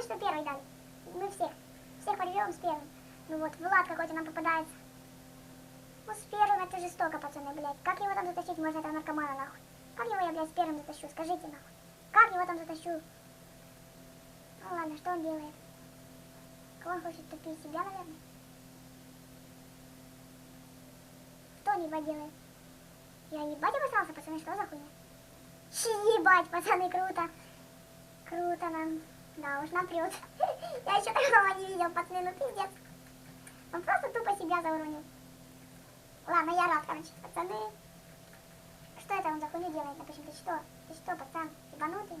Главное, что первый дали. Мы всех. Всех порвем с первым. Ну вот, Влад какой-то нам попадается. Ну с первым это жестоко, пацаны, блядь. Как его там затащить можно этого наркомана, нахуй? Как его я, блядь, с первым затащу? Скажите, нахуй. Как его там затащу? Ну ладно, что он делает? Кого он хочет тупить? Себя, наверное? Что он ебать делает? Я ебать обосрался, пацаны, что за хуйня? Ебать, пацаны, круто. Круто нам. Да уж, нам прет. Я еще такого не видел, пацаны, ну пиздец. Он просто тупо себя зауронил. Ладно, я рад, короче, пацаны. Что это он за хуйню делает? Напишем, ты что? Ты что, пацан? Ебанутый?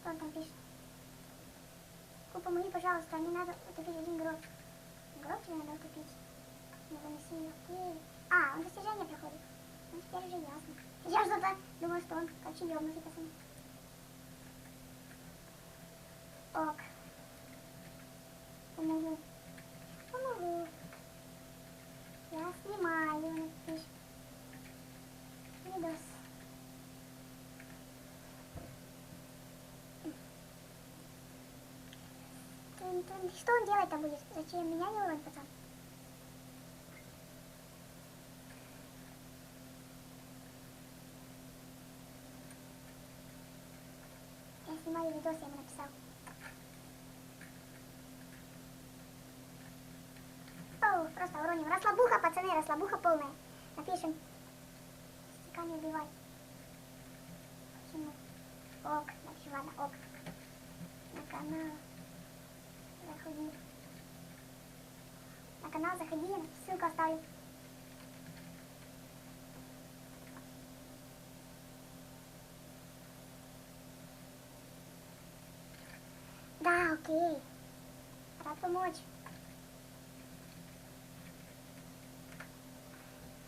Что он там пишет? Купа, помоги, пожалуйста, не надо утопить один гроб. Гроб тебе надо утопить? Не выноси окей. А, он достижение проходит. Ну, теперь уже ясно. Я что-то думаю, что он короче ёбнутый, пацаны. Ок. Помогу. Помогу. Я снимаю. Видос. Что он делать-то будет? Зачем меня ловит, пацан? Я снимаю видос, я ему написал. Оу, просто уроним. Расслабуха, пацаны, расслабуха полная. Напишем. Стека не убивай. Почему? Ок, напишем, ладно, ок. На канал. Заходи. На канал заходи, ссылку оставлю. Да, окей. Рад помочь.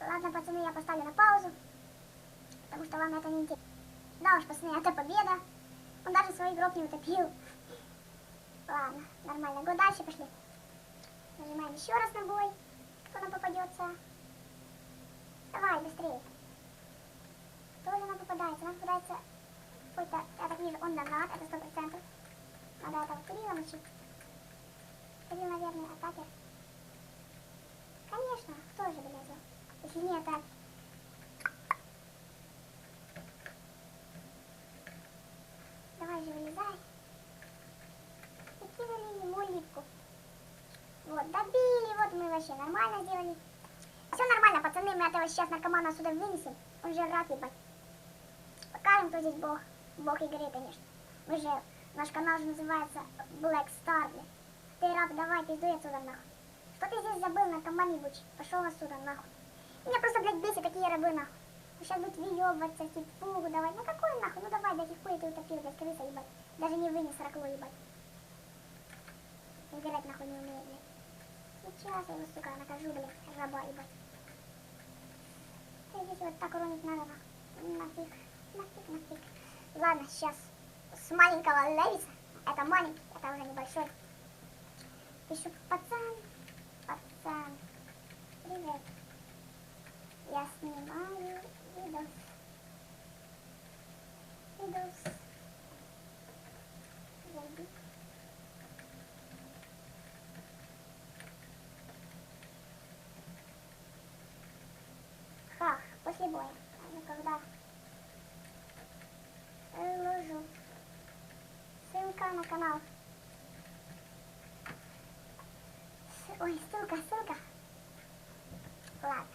Ладно, пацаны, я поставлю на паузу, потому что вам это не интересно. Да уж, пацаны, это победа. Он даже свой гроб не утопил. Ладно, нормально. Го дальше пошли. Нажимаем еще раз на бой. Кто нам попадется? Давай, быстрее. Кто же нам попадается? Нам попадается какой-то... Я так вижу, он донат, это 100%. Когда это Кирилла Мальчук. Кирилл, наверное, атакер. Конечно, кто же вылезет? Если не атакер. Давай же вылезай. И кинули ему липку. Вот, добили, вот мы вообще нормально сделали. Все нормально, пацаны, мы этого сейчас наркомана отсюда вынесем. Он же рак ебать. Покажем, кто здесь бог. Бог игры, конечно. Мы же наш канал же называется Black Star, блядь. Ты раб, давай, пиздуй отсюда, нахуй. Что ты здесь забыл, наркоман ебучий? Пошел отсюда, нахуй. Меня просто, блядь, бесит такие рабы, нахуй. Ну, сейчас будет въебываться, фугу давай. Ну какой нахуй? Ну давай, блядь, и хуй ты утопил, блядь, крыса, ебать. Даже не вынес ракло, ебать. Играть нахуй не умеет, блядь. Сейчас я его, сука, накажу, блядь, раба, ебать. Ты здесь вот так уронить надо, нахуй. Нафиг, нафиг, нафиг. Ладно, сейчас с маленького Левиса, это маленький, это уже небольшой. Пишу, пацан, пацан, привет. Я снимаю видос. Видос. Зайди. Хах, после боя. Ну когда? Выложу. Ссылка на канал. Ой, ссылка, ссылка. Ладно.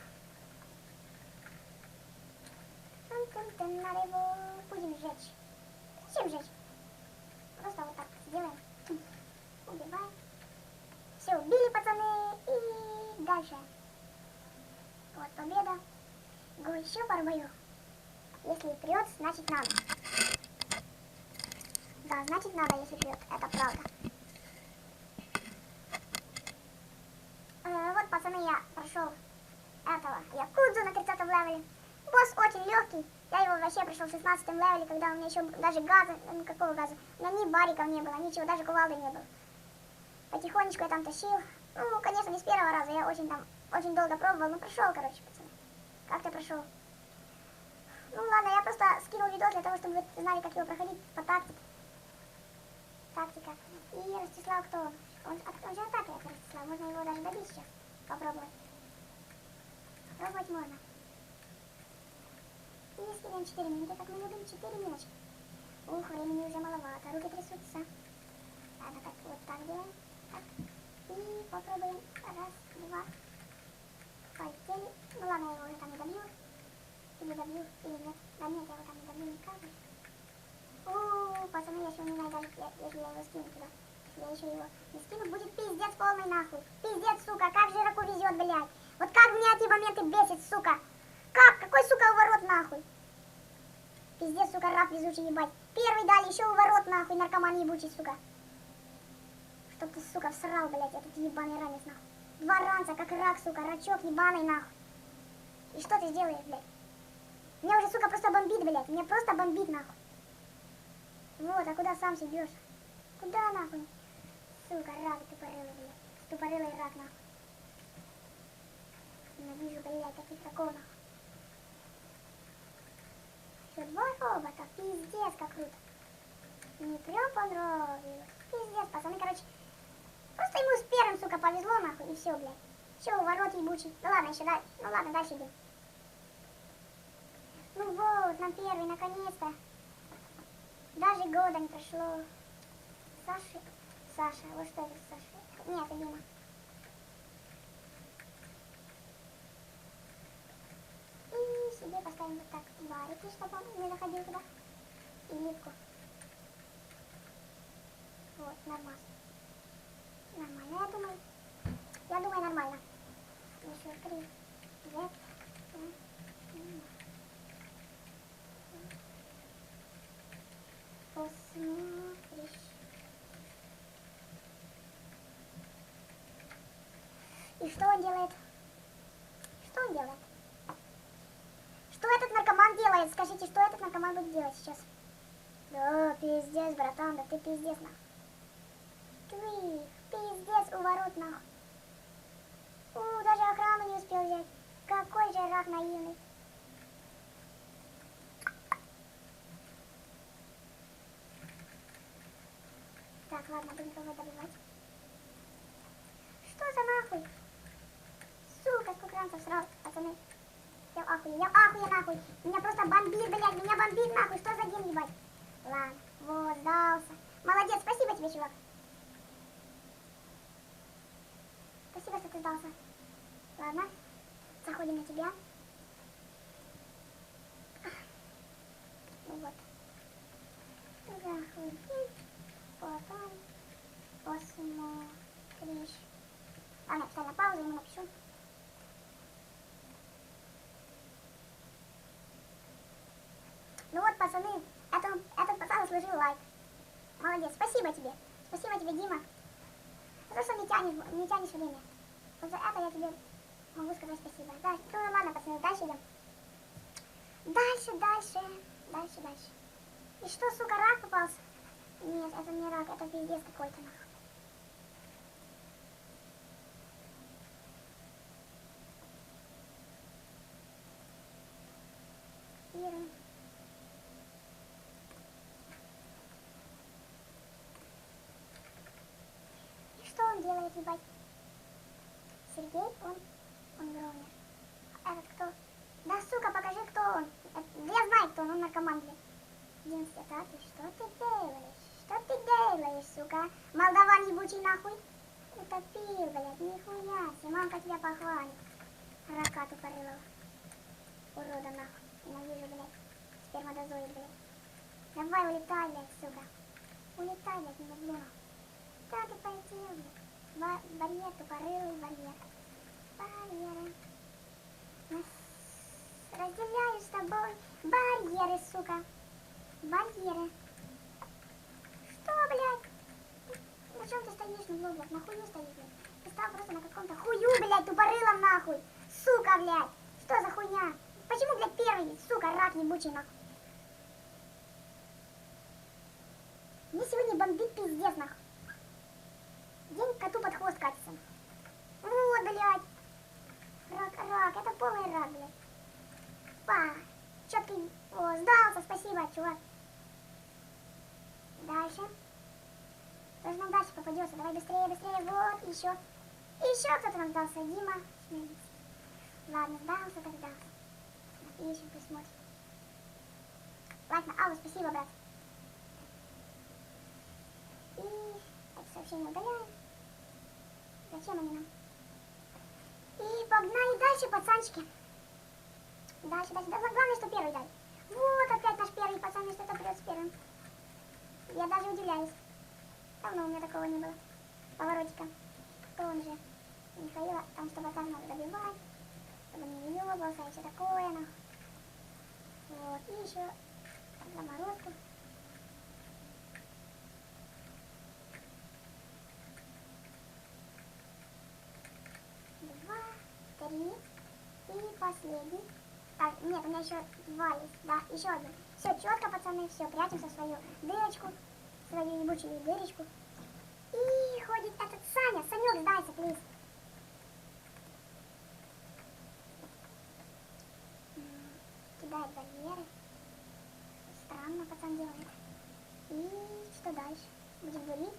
Надо его будем сжечь. Зачем сжечь? Просто вот так сделаем. Убиваем. Все, убили, пацаны. И дальше. Вот победа. Го еще боев. Если прет, значит надо. Да, значит надо, если прет. Это правда. Э, вот, пацаны, я прошел этого Якудзу на 30 левеле. Босс очень легкий. Я его вообще пришел в 16 левеле, когда у меня еще даже газа, ну какого газа, у меня ни бариков не было, ничего, даже кувалды не было. Потихонечку я там тащил. Ну, конечно, не с первого раза, я очень там, очень долго пробовал, но прошел, короче, пацаны. Как-то прошел. Ну ладно, я просто скинул видос для того, чтобы вы знали, как его проходить по тактике. Тактика. И Ростислав кто он? А он же атакой, это Ростислав. Можно его даже добить сейчас. Попробовать. Пробовать можно. И скинем 4 минуты, как мы любим, 4 миночки. Ух, времени уже маловато, руки трясутся. Ладно, так, вот так делаем. Так. И попробуем. Раз, два. Полетели. Ну ладно, я его уже там не добью. Или добью, или нет. Да нет, я его там не добью никак. О, пацаны, если он я- я его скину туда. Я еще его не скину, будет пиздец полный нахуй. Пиздец, сука, как же везет, блядь. Вот как меня эти моменты бесит, сука. Как? Какой, сука, уворот нахуй? Пиздец, сука, рак везучий, ебать. Первый дали, еще уворот нахуй, наркоман ебучий, сука. Чтоб ты, сука, всрал, блядь, этот ебаный ранец, нахуй. Два ранца, как рак, сука, рачок ебаный, нахуй. И что ты сделаешь, блядь? Меня уже, сука, просто бомбит, блядь. Меня просто бомбит, нахуй. Вот, а куда сам идешь? Куда, нахуй? Сука, рак тупорылый, блядь. Тупорылый рак, нахуй. Ненавижу, блядь, таких нахуй. Еще два робота, пиздец, как круто. Мне прям понравилось. Пиздец, пацаны, короче. Просто ему с первым, сука, повезло, нахуй, и все, блядь. Все, ворот ебучий. Ну ладно, еще дальше. Ну ладно, дальше идем. Ну вот, на первый, наконец-то. Даже года не прошло. Саша, Саша, вот что это Саша? Нет, это Дима. И себе поставим вот так барики, чтобы он не заходил туда. И нитку. Вот, нормально. Нормально, я думаю. Я думаю, нормально. Еще три. Нет. Посмотришь. И что он делает? Что он делает? Что этот наркоман делает? Скажите, что этот наркоман будет делать сейчас? Да, пиздец, братан, да ты пиздец, нахуй. Ты, пиздец, у ворот, нахуй. У, даже охрану не успел взять. Какой же рак наивный. Так, ладно, будем кого добивать. Что за нахуй? Сука, сколько ранцев сразу, пацаны. Я ахуе, я ахуе нахуй. Меня просто бомбит, блядь, меня бомбит нахуй. Что за день, ебать? Ладно, вот, сдался. Молодец, спасибо тебе, чувак. Спасибо, что ты сдался. Ладно, заходим на тебя. Ну вот. Заходим. Потом посмотришь. А, нет, встань на паузу, ему напишу. Ну вот, пацаны, этому, этот пацан заслужил лайк. Молодец, спасибо тебе. Спасибо тебе, Дима. За то, что не тянешь, не тянешь время. Вот за это я тебе могу сказать спасибо. Дальше, ну ладно, пацаны, дальше идем. Дальше, дальше, дальше, дальше. И что, сука, рак попался? Нет, это не рак, это пиздец какой-то нахуй. И что он делает, ебать? Сергей, он, он громер. Этот кто? Да, сука, покажи, кто он. Это- Я знаю, кто он, он наркоман, блядь. Единственное, да, ты что ты делаешь? Что ты делаешь, сука? Молдаван ебучий нахуй. Утопил, блядь, нихуя себе. Мамка тебя похвалит. Рака тупорылого. Урода нахуй. Ненавижу, блядь. Сперматозоид, блядь. Давай улетай, блядь, сука. Улетай, блядь, не люблю. Куда ты полетел, блядь? Ба- барьер, тупорылый барьер. Барьеры. Разделяю с тобой барьеры, сука. Барьеры. Что, блядь? На чем ты стоишь, блядь? На хую стоишь, блядь? Ты стал просто на каком-то хую, блядь, тупорылом, нахуй. Сука, блядь. Что за хуйня? Почему, блядь, первый, сука, рак ебучий, нахуй? Мне сегодня бомбит пиздец, нахуй. День коту под хвост катится. Вот, блядь. Рак, рак, это полный рак, блядь. Па, четкий. О, сдался, спасибо, чувак. Дальше. Тоже нам дальше попадется. Давай быстрее, быстрее. Вот, еще. Еще кто-то нам сдался. Дима. Ладно, сдался, так сдался. Ищем, посмотрим. Ладно, Алла, спасибо, брат. И это сообщение удаляем. Зачем они нам? И погнали дальше, пацанчики. Дальше, дальше. Да, главное, что первый дай. Вот опять наш первый пацан, что-то придет с первым. Я даже удивляюсь. Давно у меня такого не было. Поворотика. Кто он же? Михаила, там что пацан надо добивать. Чтобы не въебался и все такое. Ну. Вот, и еще заморозку. Два, три и последний. Так, нет, у меня еще два есть. Да, еще один. Все четко, пацаны, все, прячемся в свою дырочку, свою ебучую дырочку. И ходит этот Саня. Санек, сдайся, плиз. Кидает барьеры. Странно пацан делает. И что дальше? Будет бурить?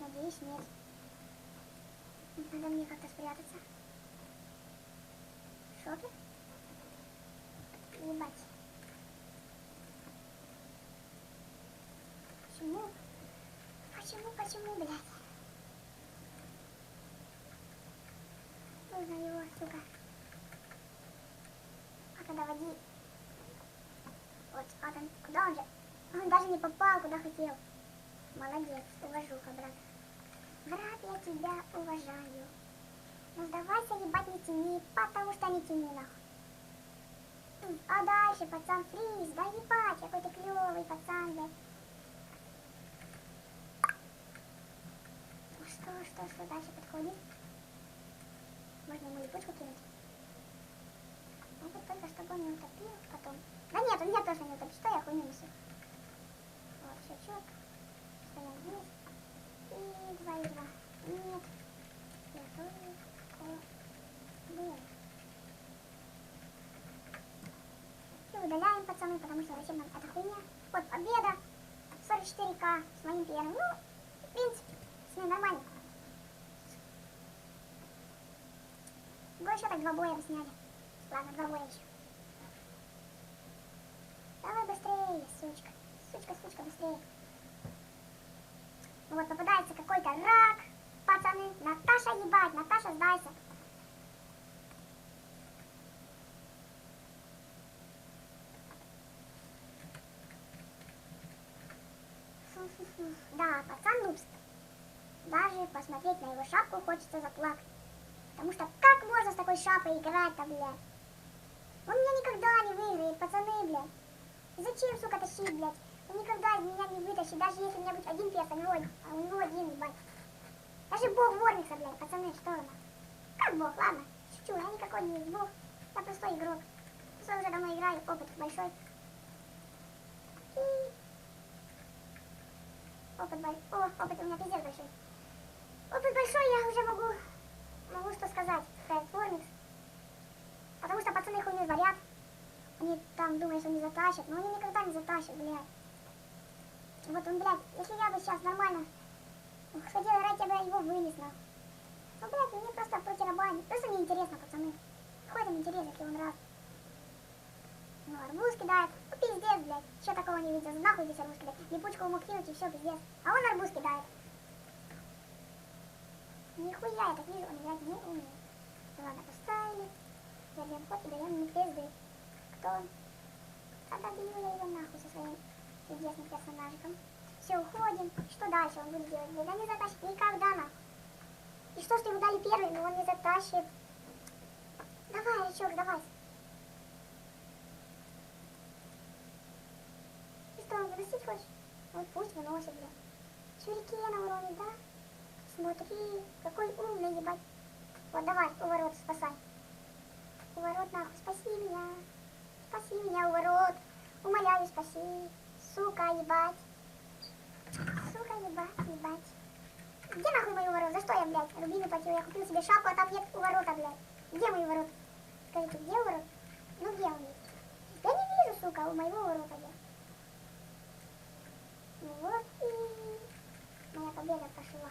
Надеюсь, нет. Надо мне как-то спрятаться. Шопер? Ебать. Почему? Почему, блядь? Нужно его, сука. А когда води... Вот, а там, куда он же? Он даже не попал, куда хотел. Молодец, уважуха, брат. Брат, я тебя уважаю. Ну сдавайся, ебать, не тяни, потому что не тяни, нахуй. А дальше, пацан, фриз, да ебать, какой ты клевый пацан, блядь. Ну что, что, дальше подходит? Можно ему липучку кинуть? Ну вот только чтобы он не утопил потом. Да нет, он меня тоже не утопит, что я хуйню несу? Вот, четко. Стоим здесь. И два, и два. Нет. Я тоже. Было. И удаляем, пацаны, потому что зачем нам эта хуйня? Вот, победа. 44к с моим первым. Ну, в принципе, с ним нормально. Больше так два боя бы сняли. Ладно, два боя еще. Давай быстрее, сучка. Сучка, сучка, быстрее. Ну вот попадается какой-то рак. Пацаны, Наташа ебать, Наташа, сдайся. Да, пацан нубст. Даже посмотреть на его шапку хочется заплакать. Потому что как можно с такой шапой играть-то, блядь? Он меня никогда не выиграет, пацаны, блядь. Зачем, сука, тащить, блядь? Он никогда меня не вытащит, даже если у меня будет один перс, а у него, а у него один, ебать. Даже бог Вормикса, блядь, пацаны, что вы? Как бог, ладно, шучу, я никакой не бог. Я простой игрок. Просто уже давно играю, опыт большой. Опыт большой. О, опыт у меня пиздец большой. Опыт большой, я уже могу, могу что сказать про Вормикс. Потому что пацаны хуйню творят. Они там думают, что не затащат, но они никогда не затащат, блядь. Вот он, блядь, если я бы сейчас нормально хотела играть, я бы его вынес, нахуй. Ну, блядь, мне просто протирабанить. Просто мне интересно, пацаны. Какой там интерес, если он раз. Ну, арбуз кидает. Ну, пиздец, блядь. Еще такого не видел. Нахуй здесь арбуз кидает. Липучку мог кинуть и все, пиздец. А он арбуз кидает. Нихуя я так вижу, он играть не умеет. Ладно, поставили. Забьем ход и даем ему пизды. Кто он? Тогда бью я его нахуй со своим чудесным персонажиком. Все, уходим. Что дальше он будет делать? Да не затащит никогда нахуй. И что, что ему дали первый, но он не затащит. Давай, Рычок, давай. Ты что, он выносить хочешь? Вот пусть выносит, бля. Сюрикена уронит, да? Смотри, какой умный, ебать. Вот, давай, у ворот спасай. У ворот, нахуй, спаси меня. Спаси меня, у ворот. Умоляю, спаси. Сука, ебать. Сука, ебать, ебать. Где нахуй мои ворот? За что я, блядь, рубины платил? Я купил себе шапку, а там нет у ворота, блядь. Где мои ворота? Скажите, где у ворот? Ну где он? Я не вижу, сука, у моего ворота где. Ну вот и моя победа пошла.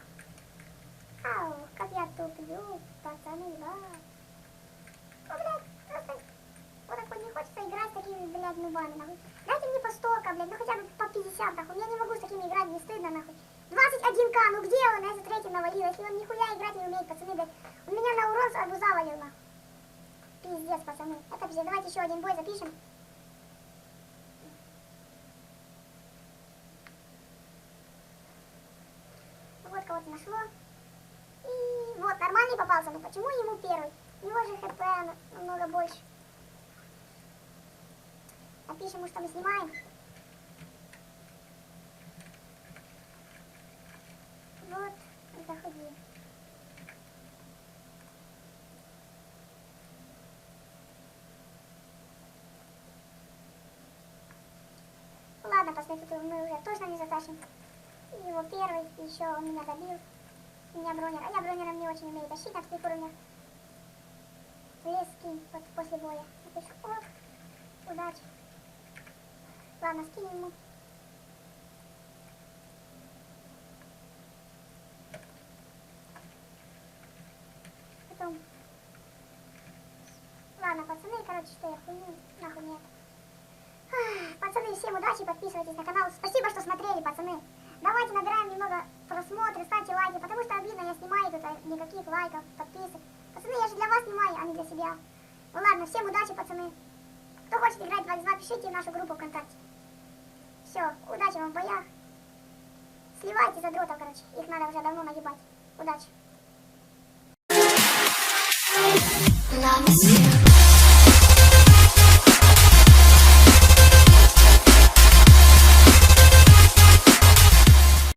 Ау, как я туплю, пацаны, да. Ну, блядь, просто вот так вот не хочется играть с такими, блядь, нубами, нахуй. Дайте мне по 100, блядь, ну хотя бы по 50, нахуй. Я не могу с такими играть, не стыдно, нахуй. 21к, ну где он? Я за третьим навалил. Если он нихуя играть не умеет, пацаны, блядь. Он меня на урон с арбуза валил, нахуй. Пиздец, пацаны. Это пиздец. Давайте еще один бой запишем. Вот кого-то нашло. Попался. Но почему ему первый? У него же хп на- намного больше. Напишем ему, что мы снимаем. Вот, заходи. Ладно, посмотрите, тут мы уже точно не затащим. Его первый, еще он меня добил. Меня бронер, а я бронером не очень умею тащить на таких уровнях. Лес скинь вот после боя. Напишу, ок, удачи. Ладно, скинь ему. Потом. Ладно, пацаны, короче, что я хуйню, нахуй нет. Ах, Пацаны, всем удачи, подписывайтесь на канал. Спасибо, что смотрели, пацаны. Давайте набираем немного просмотров, ставьте лайки, потому что обидно, я снимаю тут а никаких лайков, подписок. Пацаны, я же для вас снимаю, а не для себя. Ну ладно, всем удачи, пацаны. Кто хочет играть в 2 пишите в нашу группу ВКонтакте. Все, удачи вам в боях. Сливайте задротов, короче. Их надо уже давно нагибать. Удачи. Love is